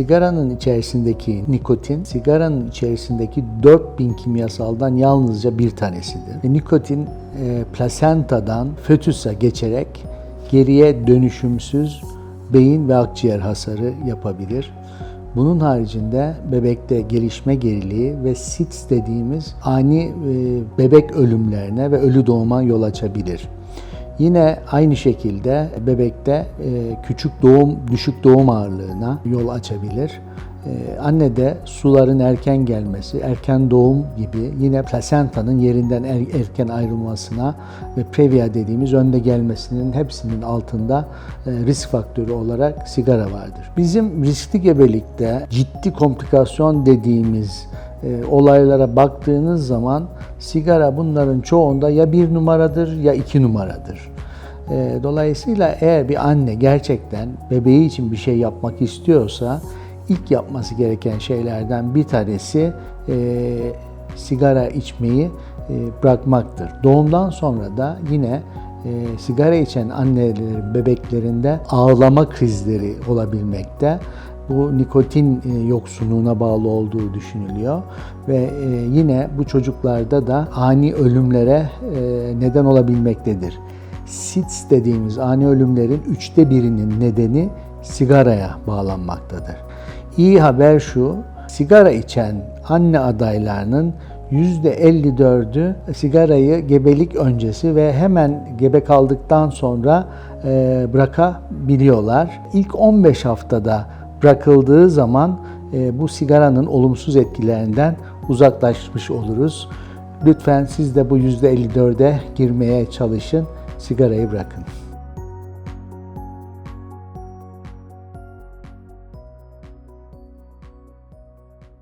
Sigaranın içerisindeki nikotin, sigaranın içerisindeki 4000 kimyasaldan yalnızca bir tanesidir. Ve nikotin e, plasentadan fötüse geçerek geriye dönüşümsüz beyin ve akciğer hasarı yapabilir. Bunun haricinde bebekte gelişme geriliği ve SIDS dediğimiz ani e, bebek ölümlerine ve ölü doğuma yol açabilir. Yine aynı şekilde bebekte e, küçük doğum, düşük doğum ağırlığına yol açabilir. E, Annede suların erken gelmesi, erken doğum gibi yine plasentanın yerinden er- erken ayrılmasına ve previa dediğimiz önde gelmesinin hepsinin altında e, risk faktörü olarak sigara vardır. Bizim riskli gebelikte ciddi komplikasyon dediğimiz e, olaylara baktığınız zaman sigara bunların çoğunda ya bir numaradır ya iki numaradır. E, Dolayısıyla eğer bir anne gerçekten bebeği için bir şey yapmak istiyorsa ilk yapması gereken şeylerden bir tanesi e, sigara içmeyi e, bırakmaktır. Doğumdan sonra da yine e, sigara içen annelerin bebeklerinde ağlama krizleri olabilmekte. Bu nikotin e, yoksunluğuna bağlı olduğu düşünülüyor ve e, yine bu çocuklarda da ani ölümlere e, neden olabilmektedir. SIDS dediğimiz ani ölümlerin üçte birinin nedeni sigaraya bağlanmaktadır. İyi haber şu, sigara içen anne adaylarının %54'ü sigarayı gebelik öncesi ve hemen gebe kaldıktan sonra bırakabiliyorlar. İlk 15 haftada bırakıldığı zaman e, bu sigaranın olumsuz etkilerinden uzaklaşmış oluruz. Lütfen siz de bu %54'e girmeye çalışın, sigarayı bırakın.